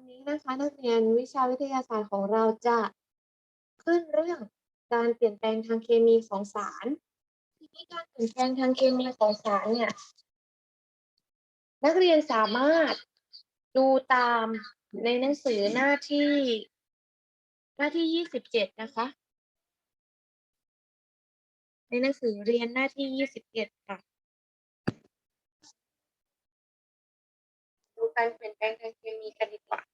วันนี้นะคะนักเรียนวิชาวิทยาศาสตร์ของเราจะขึ้นเรื่องการเปลี่ยนแปลงทางเคมีของสาร ทีนี้การเปลี่ยนแปลงทางเคมีของสารเนี่ย นักเรียนสามารถดูตามในหนังสือหน้าที่ หน้าที่ยี่สิบเจ็ดนะคะ ในหนังสือเรียนหน้าที่ยี่สิบเจ็ดค่ะดูการเปลี่ยนแปลงทางเคมีกันดีกว่า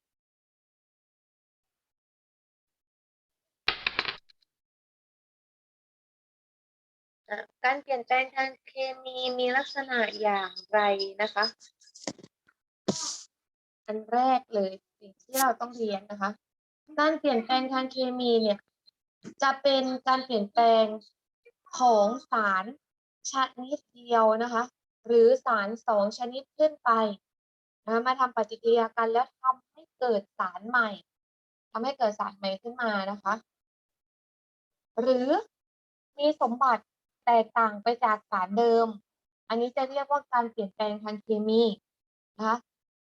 การเปลี่ยนแปลงทางเคมีมีลักษณะอย่างไรนะคะ อันแรกเลยสิ่งที่เราต้องเรียนนะคะ การเปลี่ยนแปลงทางเคมีเนี่ย จะเป็นการเปลี่ยนแปลงของสารชนิดเดียวนะคะ หรือสารสองชนิดขึ้นไปนะคะมาทำปฏิกิริยากันแล้วทำให้เกิดสารใหม่ทำให้เกิดสารใหม่ขึ้นมานะคะ หรือมีสมบัติ แตกต่างไปจากสารเดิม อันนี้จะเรียกว่าการเปลี่ยนแปลงทางเคมีนะคะ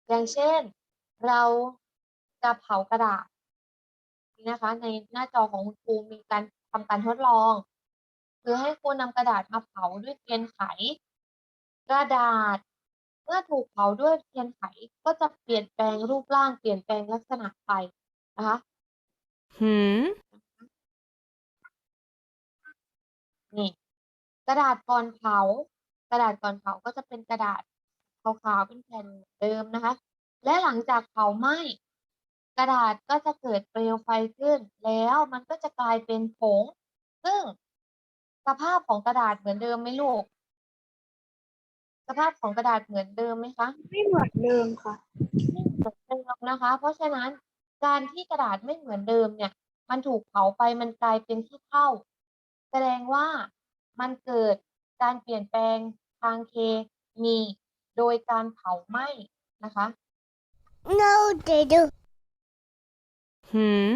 อย่างเช่นเราจะเผากระดาษนี่นะคะ ในหน้าจอของคุณครูมีการทำการทดลอง คือให้ครูนำกระดาษมาเผาด้วยเทียนไข กระดาษเมื่อถูกเผาด้วยเทียนไขก็จะเปลี่ยนแปลงรูปร่างเปลี่ยนแปลงลักษณะไปนะคะ Hmm? นี่ กระดาษก่อนเผากระดาษก่อนเผาก็จะเป็นกระดาษขาวๆเป็นแผ่นเดิมนะคะ และหลังจากเผาไหม้กระดาษก็จะเกิดเปลวไฟขึ้น แล้วมันก็จะกลายเป็นผง ซึ่งสภาพของกระดาษเหมือนเดิมไหมลูก สภาพของกระดาษเหมือนเดิมไหมคะไม่เหมือนเดิมค่ะไม่เหมือนเดิมนะคะ เพราะฉะนั้นการที่กระดาษไม่เหมือนเดิมเนี่ย มันถูกเผาไปมันกลายเป็นขี้เถ้าแสดงว่า มันเกิดการเปลี่ยนแปลงทางเคมีโดยการเผาไหม้นะคะ No they do Hmm?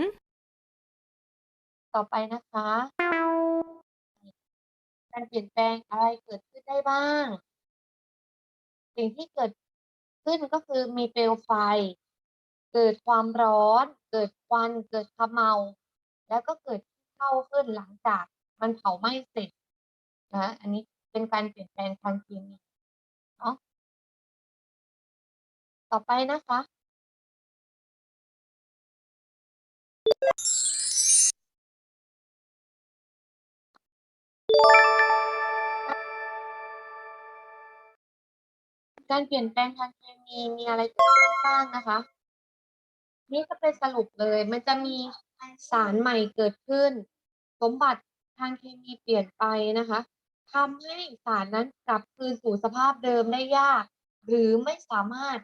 ต่อไปนะคะ การเปลี่ยนแปลงอะไรเกิดขึ้นได้บ้าง สิ่งที่เกิดขึ้นก็คือมีเปลวไฟ เกิดความร้อน เกิดควัน เกิดขมเมา แล้วก็เกิดขี้เถ้าขึ้นหลังจากมันเผาไหม้เสร็จ นะอันนี้เป็นการเปลี่ยนแปลงทางเคมีเนาะต่อไปนะคะ การเปลี่ยนแปลงทางเคมีมีอะไรเกิดขึ้นบ้างนะคะ นี่ก็เป็นสรุปเลย มันจะมีสารใหม่เกิดขึ้น สมบัติทางเคมีเปลี่ยนไปนะคะ ทำให้สารนั้นกลับคืนสู่สภาพเดิมได้ยาก หรือไม่สามารถ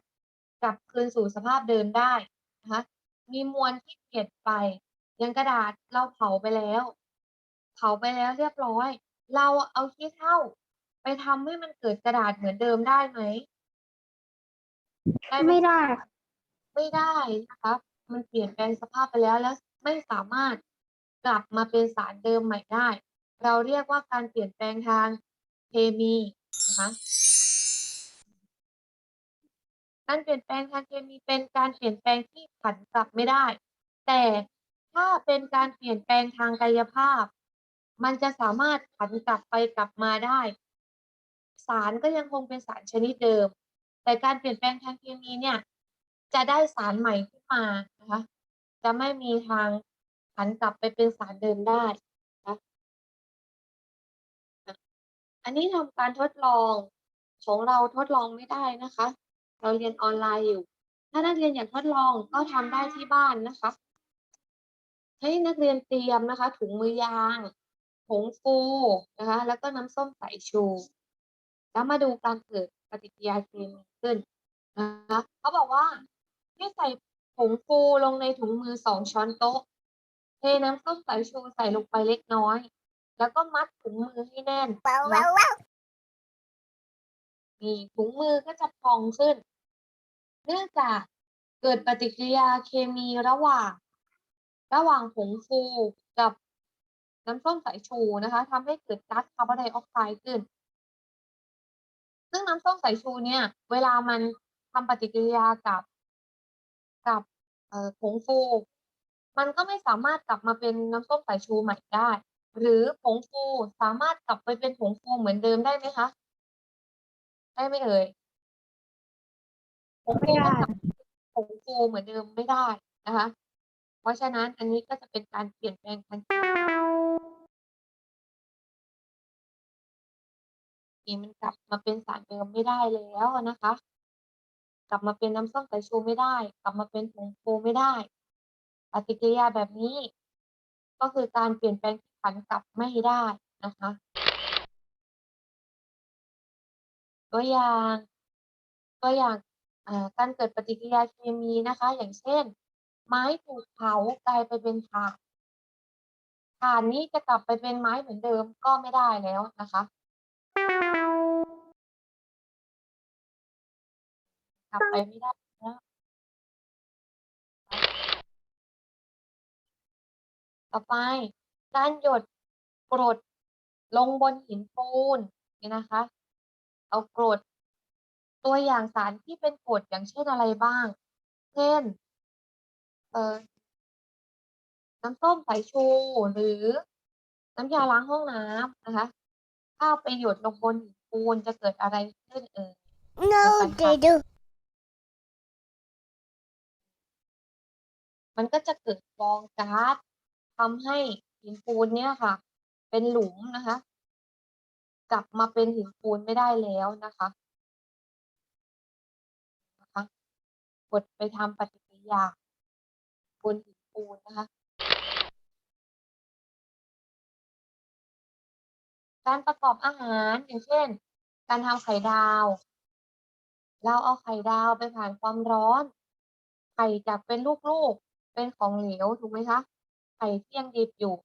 กลับคืนสู่สภาพเดิมได้นะคะมีมวลที่เปลี่ยนไปอย่างกระดาษเราเผาไปแล้ว เผาไปแล้วเรียบร้อย เราเอาขี้เถ้าไปทำให้มันเกิดกระดาษเหมือนเดิมได้ไหมได้ไหมไม่ได้ ไม่ได้นะคะมันเปลี่ยนแปลงสภาพไปแล้วแล้วไม่สามารถกลับมาเป็นสารเดิมใหม่ได้ เราเรียกว่าการเปลี่ยนแปลงทางเคมีนะคะการเปลี่ยนแปลงทางเคมีเป็นการเปลี่ยนแปลงที่ผันกลับไม่ได้ แต่ถ้าเป็นการเปลี่ยนแปลงทางกายภาพ มันจะสามารถผันกลับไปกลับมาได้ สารก็ยังคงเป็นสารชนิดเดิม แต่การเปลี่ยนแปลงทางเคมีเนี่ย จะได้สารใหม่ขึ้นมานะคะจะไม่มีทางผันกลับไปเป็นสารเดิมได้ อันนี้ทำการทดลองของเราทดลองไม่ได้นะคะ เราเรียนออนไลน์อยู่ ถ้านักเรียนอยากทดลองก็ทำได้ที่บ้านนะคะ ให้นักเรียนเตรียมนะคะ ถุงมือยางผงฟูนะคะ แล้วก็น้ำส้มสายชู แล้วมาดูการเกิดปฏิกิริยาเคมีขึ้นนะคะเขาบอกว่าให้ใส่ผงฟูลงในถุงมือสองช้อนโต๊ะเทน้ำส้มสายชูใส่ลงไปเล็กน้อย แล้วก็มัดถุงมือให้แน่นว้าวเนาะว้าวนี่ถุงมือก็จะพองขึ้น เนื่องจากเกิดปฏิกิริยาเคมีระหว่าง ระหว่างผงฟูกับน้ำส้มสายชูนะคะทำให้เกิดก๊าซคาร์บอนไดออกไซด์ขึ้น ซึ่งน้ำส้มสายชูเนี่ย เวลามันทำปฏิกิริยากับกับเอ่อผงฟู มันก็ไม่สามารถกลับมาเป็นน้ำส้มสายชูใหม่ได้ หรือผงฟูสามารถกลับไปเป็นผงฟูเหมือนเดิมได้ไหมคะ ได้ไหมเอ่ยผงฟูกลับผงฟูเหมือนเดิมไม่ได้นะคะ เพราะฉะนั้นอันนี้ก็จะเป็นการเปลี่ยนแปลงทางนี่มันกลับมาเป็นสารเดิมไม่ได้แล้วนะคะ กลับมาเป็นน้ำส้มสายชูไม่ได้ กลับมาเป็นผงฟูไม่ได้ปฏิกิริยาแบบนี้ ก็คือการเปลี่ยนแปลง ผันกลับไม่ได้นะคะ ตัวอย่างตัวอย่างการเกิดปฏิกิริยาเคมีนะคะ อย่างเช่น ไม้ถูกเผากลายไปเป็นถ่านถ่านนี้จะกลับไปเป็นไม้เหมือนเดิมก็ไม่ได้แล้วนะคะ กลับไปไม่ได้แล้วต่อไป การหยดกรดลงบนหินปูนนี่นะคะ เอากรด ตัวอย่างสารที่เป็นกรดอย่างเช่นอะไรบ้าง เช่น เอ่อ น้ำส้มสายชู หรือน้ำยาล้างห้องน้ำนะคะ ถ้าเอาไปหยดลงบนหินปูนจะเกิดอะไรขึ้นเอ่ย No, they do. มันก็จะเกิดฟองก๊าซทำให้ หินปูนเนี่ยค่ะ เป็นหลุมนะคะ กลับมาเป็นหินปูนไม่ได้แล้วนะคะนะคะกดไปทำปฏิกิริยาบนหินปูนนะคะ การประกอบอาหารอย่างเช่น การทำไข่ดาว เราเอาไข่ดาวไปผ่านความร้อน ไข่จากเป็นลูกๆเป็นของเหลวถูกไหมคะไข่ที่ยังดิบอยู่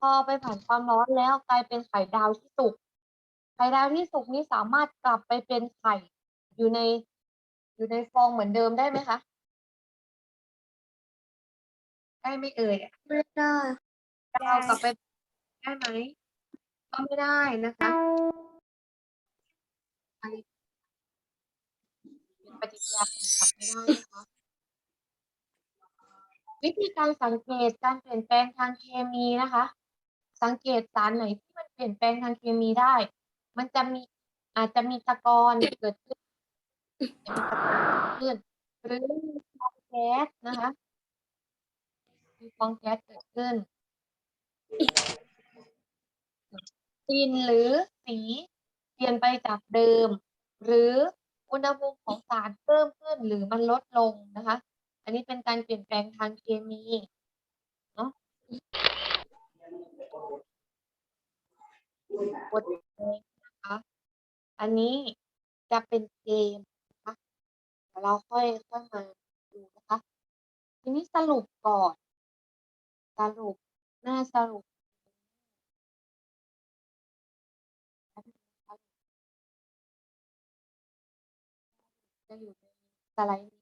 พอไปผ่านความร้อนแล้วกลายเป็นไข่ดาวที่สุก ไข่ดาวที่สุกนี้สามารถกลับไปเป็นไข่อยู่ในอยู่ในฟองเหมือนเดิมได้ไหมคะ ได้ไหมเอ่ยไม่ได้ดาวกลับไปได้ไหมก็ไม่ได้นะคะอันนี้เป็นปฏิกิริยาที่กลับไม่ได้นะคะวิธีการสังเกตการเปลี่ยนแปลงทางเคมีนะคะ สังเกตสารไหนที่มันเปลี่ยนแปลงทางเคมีได้ มันจะมีอาจจะมีตะกอนเกิดขึ้นเกิดขึ้นหรือมีฟองแก๊สนะคะมีฟองแก๊สเกิดขึ้นกลิ่นหรือสีเปลี่ยนไปจากเดิม หรืออุณหภูมิของสารเพิ่มขึ้นหรือมันลดลงนะคะ อันนี้เป็นการเปลี่ยนแปลงทางเคมีเนาะ บทเพลงนะคะ อันนี้จะเป็นเกมนะคะเดี๋ยวเราค่อยค่อยมาดูนะคะ ทีนี้สรุปก่อน สรุปหน้าสรุปจะอยู่ในสไลด์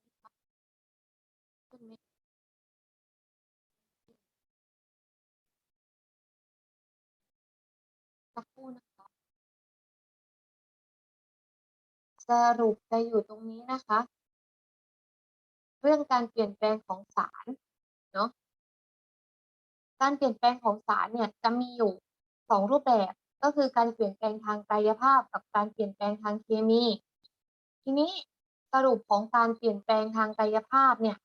สรุปจะอยู่ตรงนี้นะคะ เรื่องการเปลี่ยนแปลงของสารเนาะการเปลี่ยนแปลงของสารเนี่ยจะมีอยู่สองรูปแบบก็คือการเปลี่ยนแปลงทางกายภาพ กับการเปลี่ยนแปลงทางเคมี ทีนี้สรุปของการเปลี่ยนแปลงทางกายภาพเนี่ย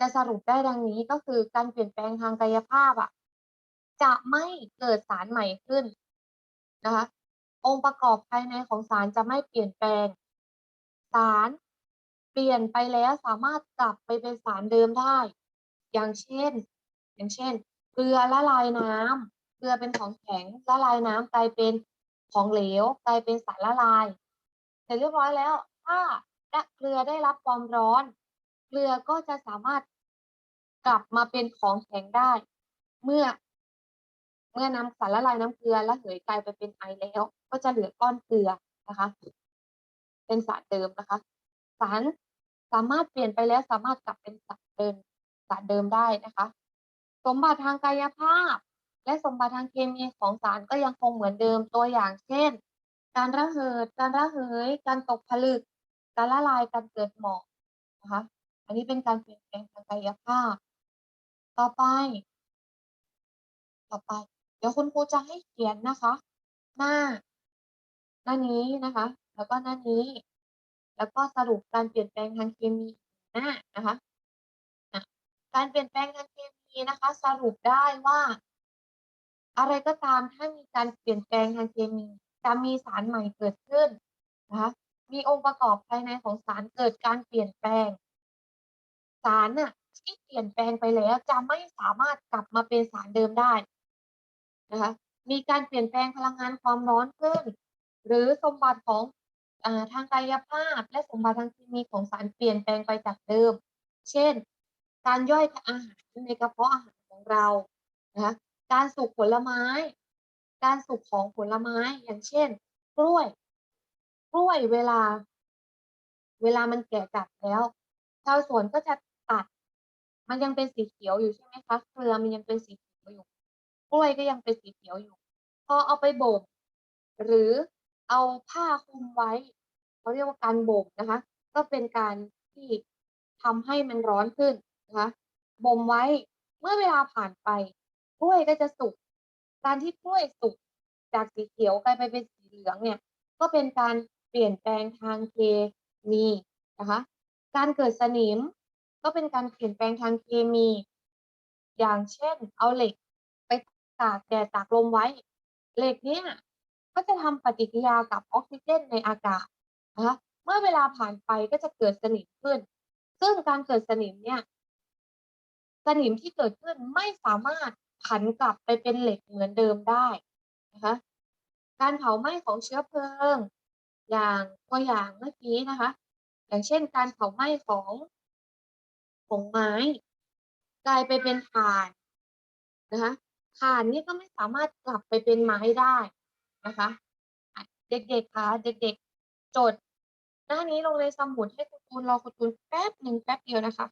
จะสรุปได้ดังนี้ก็คือการเปลี่ยนแปลงทางกายภาพอะจะไม่เกิดสารใหม่ขึ้นนะคะ องค์ประกอบภายในของสารจะไม่เปลี่ยนแปลง สารเปลี่ยนไปแล้วสามารถกลับไปเป็นสารเดิมได้ อย่างเช่น อย่างเช่น เกลือละลายน้ำเกลือเป็นของแข็งละลายน้ำกลายเป็นของเหลวกลายเป็นสารละลาย เสร็จเรียบร้อยแล้ว ถ้าเกลือได้รับความร้อน เกลือก็จะสามารถกลับมาเป็นของแข็งได้ เมื่อ มื่อน้ำสารละลายน้ำเกลือระเหยกลายไปเป็นไอแล้ว ก็จะเหลือก้อนเกลือนะคะ เป็นสารเดิมนะคะ สารสามารถเปลี่ยนไปแล้วสามารถกลับเป็นสารเดิมสารเดิมได้นะคะ สมบัติทางกายภาพ และสมบัติทางเคมีของสารก็ยังคงเหมือนเดิมตัวอย่างเช่น การระเหิด การระเหย การตกผลึก การละลายการเกิดหมอกนะคะ อันนี้เป็นการเปลี่ยนแปลงทางกายภาพ ต่อไป ต่อไป เดี๋ยวคุณครูจะให้เขียนนะคะ หน้า หน้านี้นะคะ แล้วก็หน้านี้ แล้วก็สรุปการเปลี่ยนแปลงทางเคมีหน้านะคะการเปลี่ยนแปลงทางเคมีนะคะ สรุปได้ว่า อะไรก็ตามถ้ามีการเปลี่ยนแปลงทางเคมี จะมีสารใหม่เกิดขึ้นนะคะมีองค์ประกอบภายในของสารเกิดการเปลี่ยนแปลง สารน่ะที่เปลี่ยนแปลงไปแล้วจะไม่สามารถกลับมาเป็นสารเดิมได้ นะคะมีการเปลี่ยนแปลงพลังงานความร้อนขึ้น หรือสมบัติของอทางกายภาพ และสมบัติทางเคมีของสารเปลี่ยนแปลงไปจากเดิม เช่น การย่อยอาหารในกระเพาะอาหารของเรานะคะการสุกผลไม้ การสุกของผลไม้อย่างเช่น กล้วย กล้วยเวลา เวลามันแก่จัดแล้วชาวสวนก็จะตัด มันยังเป็นสีเขียวอยู่ใช่ไหมคะ เกลือมันยังเป็นสีเกล้วยก็ยังเป็นสีเขียวอยู่ พอเอาไปบ่มหรือเอาผ้าคลุมไว้เขาเรียกว่าการบ่มนะคะ ก็เป็นการที่ทำให้มันร้อนขึ้นนะคะบ่มไว้เมื่อเวลาผ่านไปกล้วยก็จะสุกการที่กล้วยสุกจากสีเขียวกลายไปเป็นสีเหลืองเนี่ย ก็เป็นการเปลี่ยนแปลงทางเคมีนะคะการเกิดสนิมก็เป็นการเปลี่ยนแปลงทางเคมี อย่างเช่น เอาเหล็ก ตากแดดตากลมไว้ เหล็กเนี่ยก็จะทำปฏิกิริยากับออกซิเจนในอากาศนะคะเมื่อเวลาผ่านไปก็จะเกิดสนิมขึ้น ซึ่งการเกิดสนิมเนี่ย สนิมที่เกิดขึ้นไม่สามารถผันกลับไปเป็นเหล็กเหมือนเดิมได้นะคะการเผาไหม้ของเชื้อเพลิง อย่างตัวอย่างเมื่อกี้นะคะ อย่างเช่น การเผาไหม้ของของไม้ กลายไปเป็นถ่านนะคะ ถ่านนี่ก็ไม่สามารถกลับไปเป็นไม้ได้นะคะ เด็กๆคะเด็กๆจด หน้านี้ลงในสมุดให้คุณตูรอคุณตูแป๊บหนึ่งแป๊บเดียวนะคะ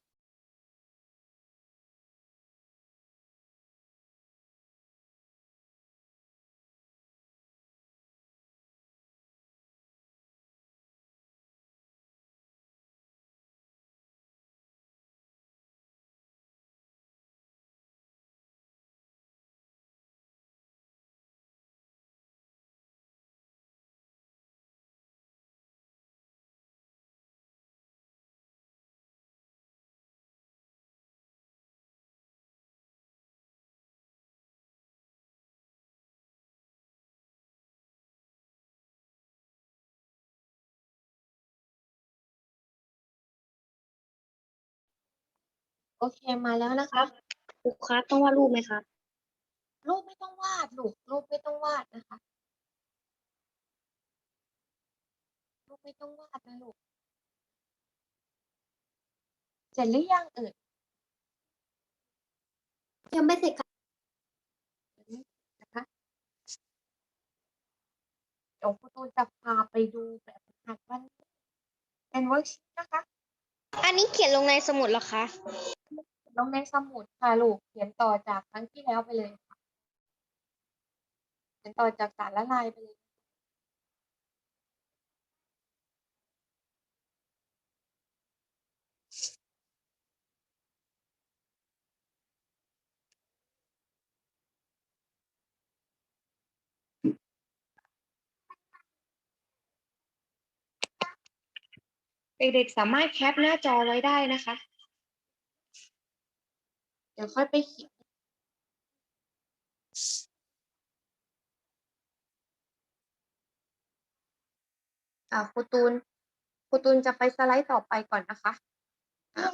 โอเคมาแล้วนะคะครูครับต้องวาดรูปไหมครับ รูปไม่ต้องวาดลูกรูปไม่ต้องวาดนะคะ รูปไม่ต้องวาดนะลูกเสร็จหรือยังเอ่ยยังไม่เสร็จครับนะคะเดี๋ยวคุณตูนจะพาไปดูแบบฝึกหัดวันนี้เป็นเวิร์กชีตนะคะ อันนี้เขียนลงในสมุดเหรอคะ ลงในสมุดค่ะลูกเขียนต่อจากครั้งที่แล้วไปเลยค่ะเขียนต่อจากสารละลายไปเลยเด็กๆสามารถแคปหน้าจอไว้ได้นะคะ เดี๋ยวค่อยไปเขียนอ่าครูตูนครูตูนจะไปสไลด์ต่อไปก่อนนะคะอะ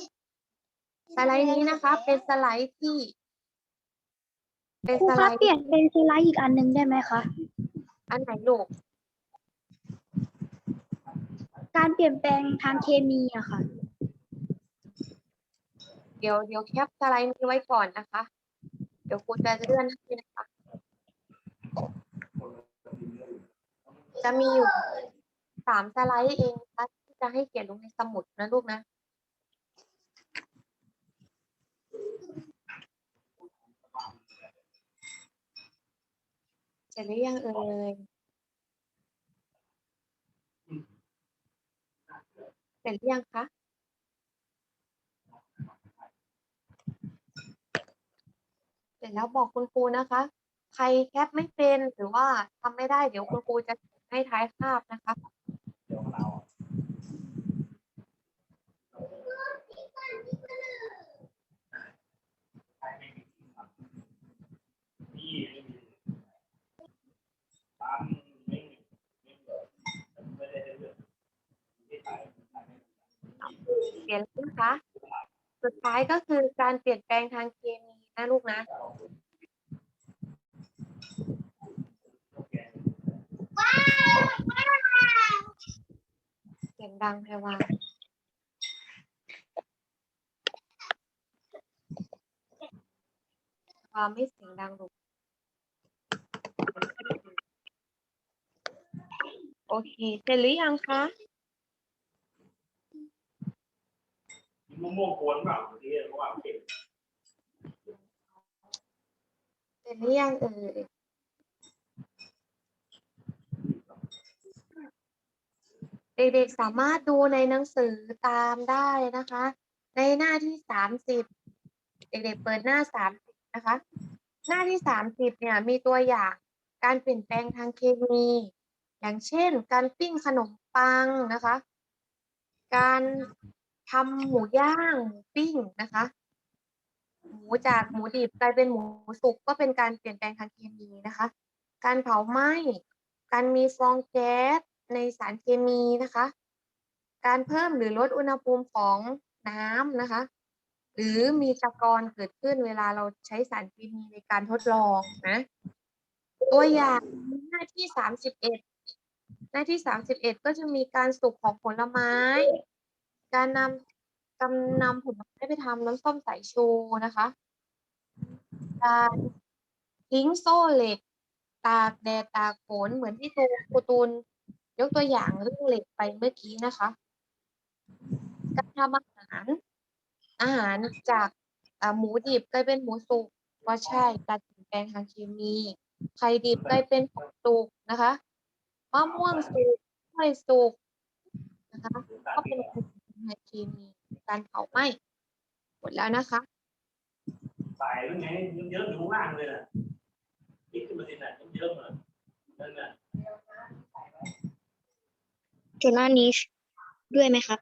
สไลด์นี้นะคะ เป็นสไลด์ที่ เป็นครูสคไลรับด์เปลี่ยนเป็นสไลด์อีกอันหนึงได้ไหมคะอันไหนลูก การเปลี่ยนแปลงทางเคมีอะค่ะ เดี๋ยวเดี๋ยวแคปสไลด์นี้ไว้ก่อนนะคะ เดี๋ยวครูจะเลื่อนให้นะคะ จะมีอยู่สามสไลด์เองนะคะที่จะให้เขียนลงในสมุดนะลูกนะเสร็จหรือยังเอ่ยเสร็จหรือยังคะ ร็จแล้วบอกคุณครูนะคะ ใครแคปไม่เป็นหรือว่าทำไม่ได้เดี๋ยวคุณครูจะให้ท้ายคาบนะคะเปลี่ยนแล้วนะคะ สุดท้ายก็คือการเปลี่ยนแปลงทางเคมีนะลูกนะ เสียง ดังแพรวาวาไม่เสียงดังลูกโอเคเสร็จหรือยังคะมะม่วงกวนเปล่าที่เพราะว่าเก่งเสร็จหรือยังเอ่ย เด็กๆสามารถดูในหนังสือตามได้นะคะ ในหน้าที่สามสิบเด็กๆเปิดหน้าสามสิบนะคะ หน้าที่สามสิบเนี่ยมีตัวอย่างการเปลี่ยนแปลงทางเคมี อย่างเช่น การปิ้งขนมปังนะคะ การทำหมูย่างหมูปิ้งนะคะ หมูจากหมูดิบกลายเป็นหมูสุกก็เป็นการเปลี่ยนแปลงทางเคมีนะคะ การเผาไหม้ การมีฟองแก๊ส ในสารเคมีนะคะ การเพิ่มหรือลดอุณหภูมิของน้ำนะคะ หรือมีตะกอนเกิดขึ้นเวลาเราใช้สารเคมีในการทดลองนะตัวอย่างหน้าที่สามสิบเอ็ดหน้าที่สามสิบเอ็ดก็จะมีการสุกของผลไม้ การนำกำนำผลไม้ไปทำน้ำส้มสายชูนะคะ การทิ้งโซ่เหล็ก ตากแดดตากฝนเหมือนที่ตูครูตูน ยกตัวอย่างเรื่องเหล็กไปเมื่อกี้นะคะ การทำอาหาร อาหารจากหมูดิบกลายเป็นหมูสุกก็ใช่การเปลี่ยนแปลงทางเคมีไข่ดิบกลายเป็นของสุกนะคะมะม่วงสุกกล้วยสุกนะคะก็เป็นการเปลี่ยนแปลงทางเคมีการเผาไหม้หมดแล้วนะคะสายยังไงเยอะๆอยู่ข้างล่างเลยนะนี่ขึ้นมาสิน่ะเยอะๆเลยนั่นน่ะ จุดหน้านี้ด้วยไหมครับ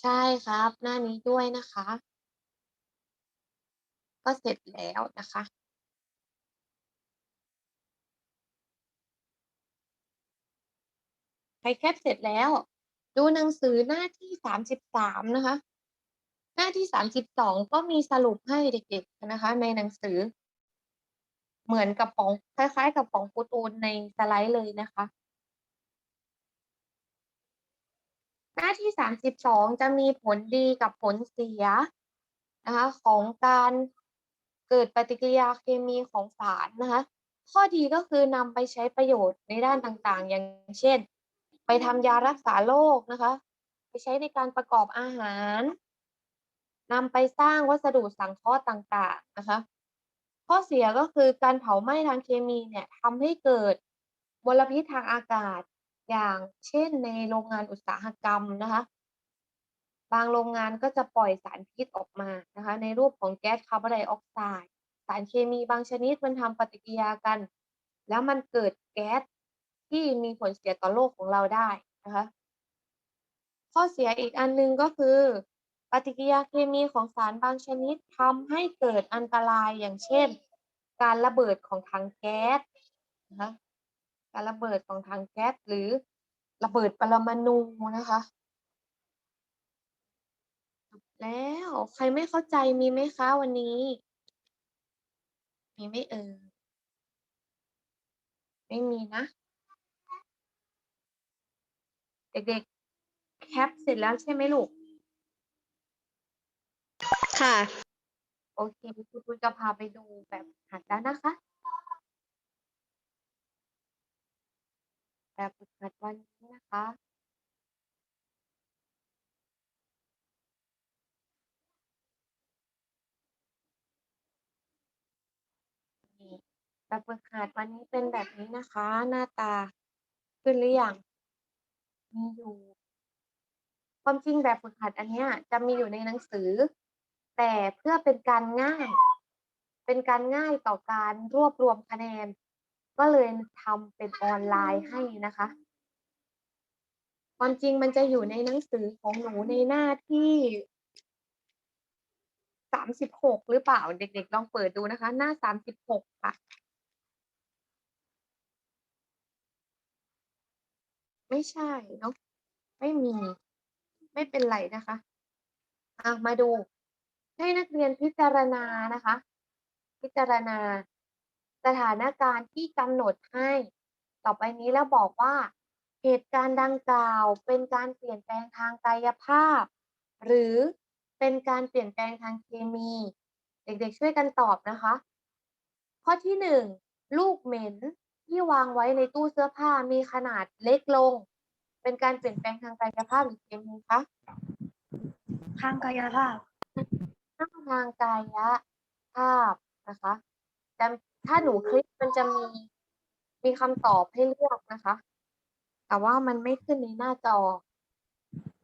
ใช่ครับ หน้านี้ด้วยนะคะ ก็เสร็จแล้วนะคะใครแคปเสร็จแล้ว ดูหนังสือหน้าที่สามสิบสามนะคะ หน้าที่สามสิบสองก็มีสรุปให้เด็กๆนะคะ ในหนังสือ เหมือนกับของคล้ายๆ กับของกูตูนในสไลด์เลยนะคะ ห น้าที่สามสิบสองจะมีผลดีกับผลเสียนะคะของการเกิดปฏิกิริยาเคมีของสารนะคะข้อดีก็คือนำไปใช้ประโยชน์ในด้านต่างๆ อย่างเช่น ไปทำยารักษาโรคนะคะ ไปใช้ในการประกอบอาหารนำไปสร้างวัสดุสังเคราะห์ต่างๆนะคะ ข้อเสียก็คือการเผาไหม้ทางเคมีเนี่ยทำให้เกิดมลพิษทางอากาศ อย่าง เช่นในโรงงานอุตสาหกรรมนะคะ บางโรงงานก็จะปล่อยสารพิษออกมานะคะ ในรูปของแก๊สคาร์บอนไดออกไซด์สารเคมีบางชนิดมันทำปฏิกิริยากัน แล้วมันเกิดแก๊สที่มีผลเสียต่อโลกของเราได้นะคะ ข้อเสียอีกอันหนึงก็คือ ปฏิกิริยาเคมีของสารบางชนิดทำให้เกิดอันตรายอย่างเช่น การระเบิดของถังแก๊สนะคะ การระเบิดของถังแก๊สหรือระเบิดปรมาณูนะคะจบแล้วใครไม่เข้าใจมีไหมคะวันนี้ มีไหม่เอ่ยไม่มีนะ เด็กๆ แคปเสร็จแล้วใช่ไหมลูก ค่ะ โอเคคุณครูจะพาไปดูแบบฝึกหัดแล้วนะคะ แบบฝึกหัดวันนี้นะคะ แบบฝึกหัดวันนี้เป็นแบบนี้นะคะ หน้าตาขึ้นหรือยังมีอยู่ ความจริงแบบฝึกหัดอันเนี้ย จะมีอยู่ในหนังสือ แต่เพื่อเป็นการง่าย เป็นการง่ายต่อการรวบรวมคะแนน ก็เลยทำเป็นออนไลน์ให้นะคะ ความจริงมันจะอยู่ในหนังสือของหนูในหน้าที่สามสิบหกหรือเปล่าเด็กๆ ลองเปิดดูนะคะ หน้าสามสิบหกค่ะ ไม่ใช่เนาะไม่มี ไม่เป็นไรนะคะอะมาดูให้นักเรียนพิจารณานะคะ พิจารณา สถานการณ์ที่กำหนดให้ ต่อไปนี้แล้วบอกว่า เหตุการณ์ดังกล่าวเป็นการเปลี่ยนแปลงทางกายภาพ หรือเป็นการเปลี่ยนแปลงทางเคมี เด็กๆช่วยกันตอบนะคะ ข้อที่หนึ่งลูกเหม็นที่วางไว้ในตู้เสื้อผ้ามีขนาดเล็กลง เป็นการเปลี่ยนแปลงทางกายภาพหรือเคมีคะทางกายภาพทางกายภาพนะคะแต่ ถ้าหนูคลิกมันจะมีมีคำตอบให้เลือกนะคะ แต่ว่ามันไม่ขึ้นในหน้าจอ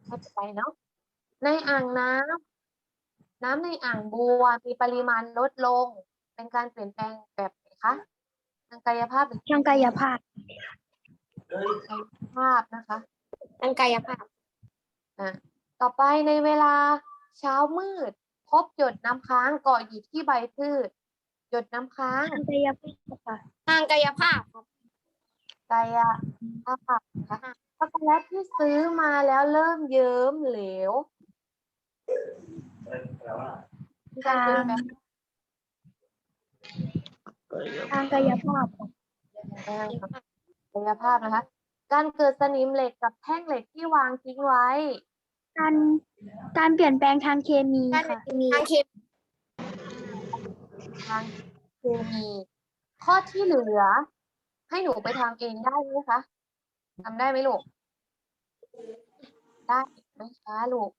เข้าใจเนาะในอ่างน้ำน้ำในอ่างบัวมีปริมาณลดลง เป็นการเปลี่ยนแปลงแบบไหนคะทางกายภาพหรือทางกายภาพเฮ้ยกายภาพนะคะทางกายภาพอะต่อไปในเวลาเช้ามืด พบหยดน้ำค้างเกาะอยู่ที่ใบพืช หยดน้ำค้างทางกายภาพค่ะทางกายภาพครับกายภาพนะคะช็อกโกแลตที่ซื้อมาแล้วเริ่มเยิ้มเหลวเฮ้ยแล้วว่ามีการเปลี่ยนแปลงทางกายภาพกายภาพนะคะ การเกิดสนิมเหล็กกับแท่งเหล็กที่วางทิ้งไว้ การการเปลี่ยนแปลงทางเคมีค่ะทางเคมี ทางเคมีข้อที่เหลือ ให้หนูไปทำเองได้ไหมคะทำได้ไหมลูก ได้ไหมคะลูก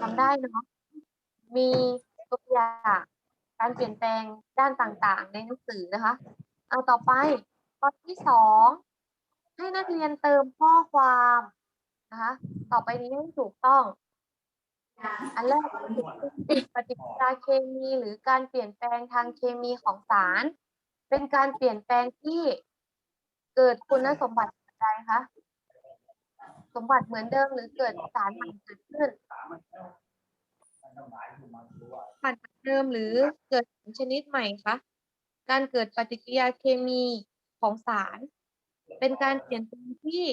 ทำได้เนาะมีตัวอย่างการเปลี่ยนแปลงด้านต่างๆ ในหนังสือนะคะ เอาต่อไปข้อที่สองให้นักเรียนเติมข้อความนะคะ ต่อไปนี้ให้ถูกต้อง อันแรกปฏิกิริยาเคมีหรือการเปลี่ยนแปลงทางเคมีของสาร เป็นการเปลี่ยนแปลงที่เกิดคุณสมบัติใดคะสมบัติเหมือนเดิมหรือเกิดสารใหม่เกิดขึ้นสมบัติเหมือนเดิมหรือเกิดชนิดใหม่คะการเกิดปฏิกิริยาเคมีของสาร เป็นการเปลี่ยนแปลงที่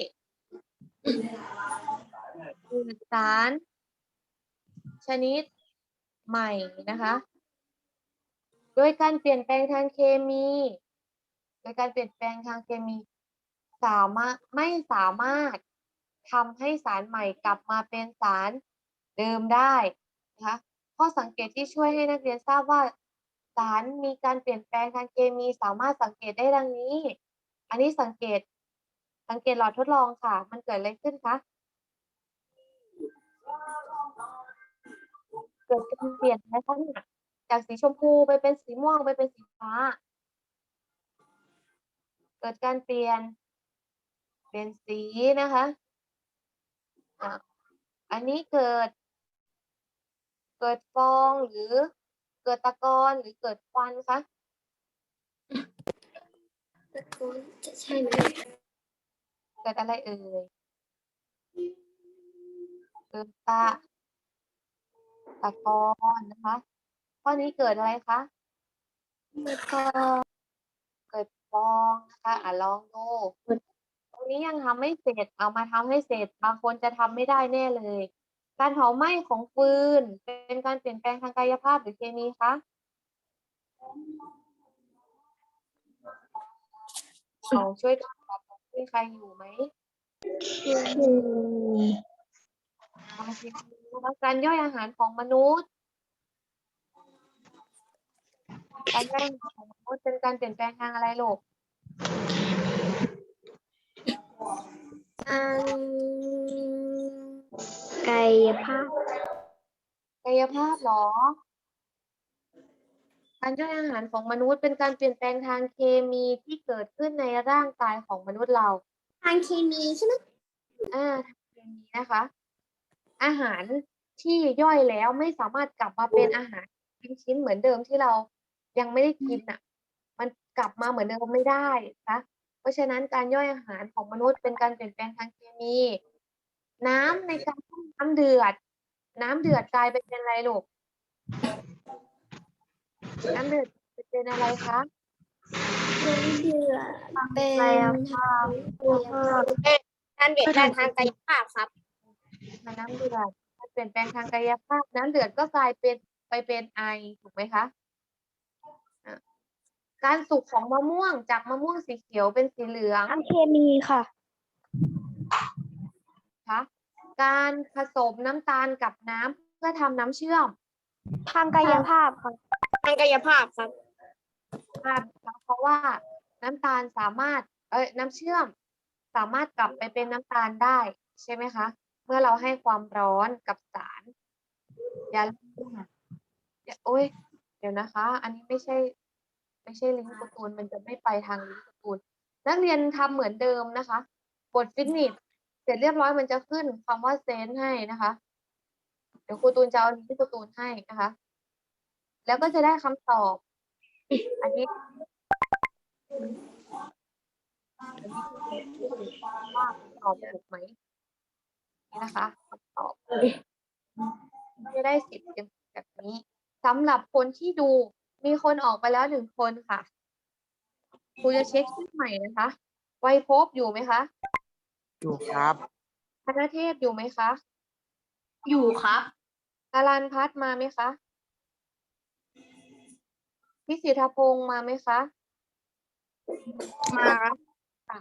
เกิดสาร ชนิดใหม่นะคะโดยการเปลี่ยนแปลงทางเคมีโดยการเปลี่ยนแปลงทางเคมี สามารถไม่สามารถทำให้สารใหม่กลับมาเป็นสารเดิมได้นะคะข้อสังเกตที่ช่วยให้นักเรียนทราบว่า สารมีการเปลี่ยนแปลงทางเคมีสามารถสังเกตได้ดังนี้ อันนี้สังเกตสังเกตหลอดทดลองค่ะ มันเกิดอะไรขึ้นคะ กิดการเปลี่ยนนะคะเนี่ยจากสีชมพูไปเป็นสีม่วงไปเป็นสีฟ้า เกิดการเปลี่ยน เปลี่ยนสีนะคะอะอันนี้เกิด เกิดฟองหรือเกิดตะกอนหรือเกิดควันคะจะใช่ไหมเกิดอะไรเอ่ยเกิดตะ ตะกอนนะคะ ข้อนี้เกิดอะไรคะแล้วก็เกิดฟองนะคะอะลองดูตรงนี้ยังทำไม่เสร็จเอามาทำให้เสร็จ บางคนจะทำไม่ได้แน่เลย การเผาไหม้ของฟืน เป็นการเปลี่ยนแปลงทางกายภาพหรือเคมีคะเอาช่วยตอบมีใครอยู่ไหมเคมี นะคะการย่อยอาหารของมนุษย์ การย่อยอาหารของมนุษย์เป็นการเปลี่ยนแปลงทางอะไรลูกทางกายภาพกายภาพเหรอ การย่อยอาหารของมนุษย์เป็นการเปลี่ยนแปลงทางเคมีที่เกิดขึ้นในร่างกายของมนุษย์เรา ทางเคมีใช่ไหมอ่าทางเคมีนะคะ อาหารที่ย่อยแล้วไม่สามารถกลับมาเป็นอาหารเป็นชิ้นเหมือนเดิมที่เรายังไม่ได้กินอะ มันกลับมาเหมือนเดิมไม่ได้นะคะเพราะฉะนั้นการย่อยอาหารของมนุษย์เป็นการเปลี่ยนแปลงทางเคมี น้ำในการต้มน้ำเดือด น้ำเดือดกลายเป็นอะไรลูกน้ำเดือดเป็นอะไรคะน้ำเดือดเป็นแล้วก็การเปลี่ยนแปลงทางกายภาพครับ น้ำเดือดการเปลี่ยนแปลงทางกายภาพน้ำเดือดก็กลายเป็นไปเป็นไอถูกไหมคะอะการสุกของมะม่วงจากมะม่วงสีเขียวเป็นสีเหลืองทางเคมีค่ะคะการผสมน้ำตาลกับน้ำเพื่อทำน้ำเชื่อมทางกายภาพค่ะทางกายภาพครับภาพนะคะเพราะว่าน้ำตาลสามารถเอ้ยน้ำเชื่อม สามารถกลับไปเป็นน้ำตาลได้ใช่ไหมคะ เมื่อเราให้ความร้อนกับสารยาลืมอย่าโอ้ยเดี๋ยวนะคะ อันนี้ไม่ใช่ ไม่ใช่ลิงก์การ์ตูนมันจะไม่ไปทางลิงก์การ์ตูนนักเรียนทำเหมือนเดิมนะคะกดฟิตนิสเสร็จเรียบร้อยมันจะขึ้นคำว่าเซนให้นะคะ เดี๋ยวครูตูนจะเอาลิงก์ที่ครูตูนให้นะคะ แล้วก็จะได้คำตอบ อันนี้ตอบถูกไหม นี่นะคะคำตอบจะได้สิบเต็มแบบนี้สำหรับคนที่ดูมีคนออกไปแล้วหนึ่งคนค่ะครูจะเช็คชื่อใหม่นะคะไวยภพอยู่ไหมคะอยู่ครับธนเทพอยู่ไหมคะอยู่ครับดารันพัฒน์มาไหมคะพี่สิทธพงศ์มาไหมคะมาครับค่ะ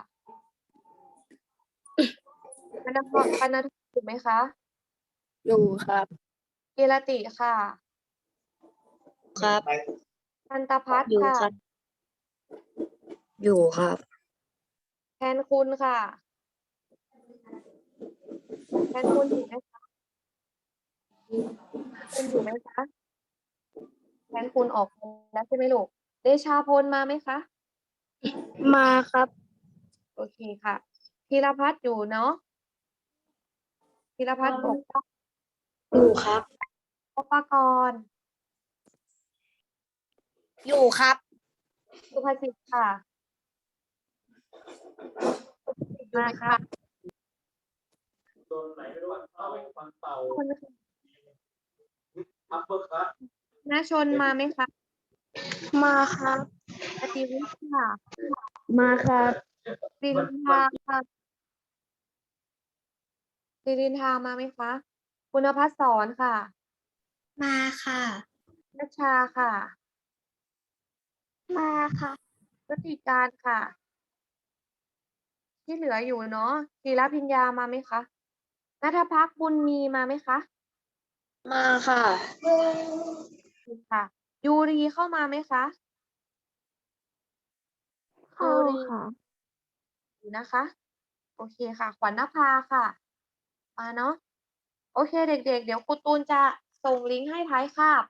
ปนพรปนท ถูกไหมคะ อยู่ครับกีรติค่ะ ครับนันตพัฒน์อยู่ค่ะ ครับ อยู่ครับ แทนคุณค่ะ แทนคุณอยู่ไหมคะคุณอยู่ไหมคะ แทนคุณออกแล้วใช่ไหมลูก เดชาพลมาไหมคะ มาครับ โอเคค่ะธีรพัฒน์อยู่เนาะ ธีรพัฒน์ปกป้องอยู่ครับปกกรณ์อยู่ครับ สุภาษิตค่ะมาค่ะโดนไหนไม่รู้ว่าเป่าฟันเป่าคุณอัปเปอร์คัตนาชนมาไหมคะมาครับปฏิวิทย์ค่ะมาครับสิรินทาค่ะ สิรินทามาไหมคะ คุณพัฒน์สอนค่ะ มาค่ะ นัชชาค่ะ มาค่ะพฤติการค่ะ ที่เหลืออยู่เนาะศิลพิญญามาไหมคะนัทพักษ์บุญมีมาไหมคะมาค่ะ ค่ะ ยูรีเข้ามาไหมคะเข้าค่ะอยู่นะคะ โอเคค่ะ ขวัญนภาค่ะ มาเนาะโอเคเด็กๆเดี๋ยวครูตูนจะส่งลิงก์ให้ท้ายคาบ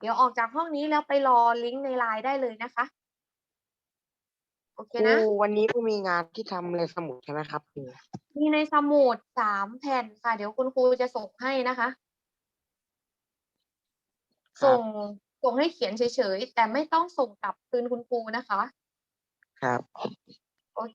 เดี๋ยวออกจากห้องนี้แล้วไปรอลิงก์ในไลน์ได้เลยนะคะ โอเคครูนะ วันนี้ก็มีงานที่ทำในสมุดใช่ไหมครับครูมีในสมุดสามแผ่นค่ะ เดี๋ยวคุณครูจะส่งให้นะคะครับส่งส่งให้เขียนเฉยๆ แต่ไม่ต้องส่งกลับคืนคุณครูนะคะ ครับ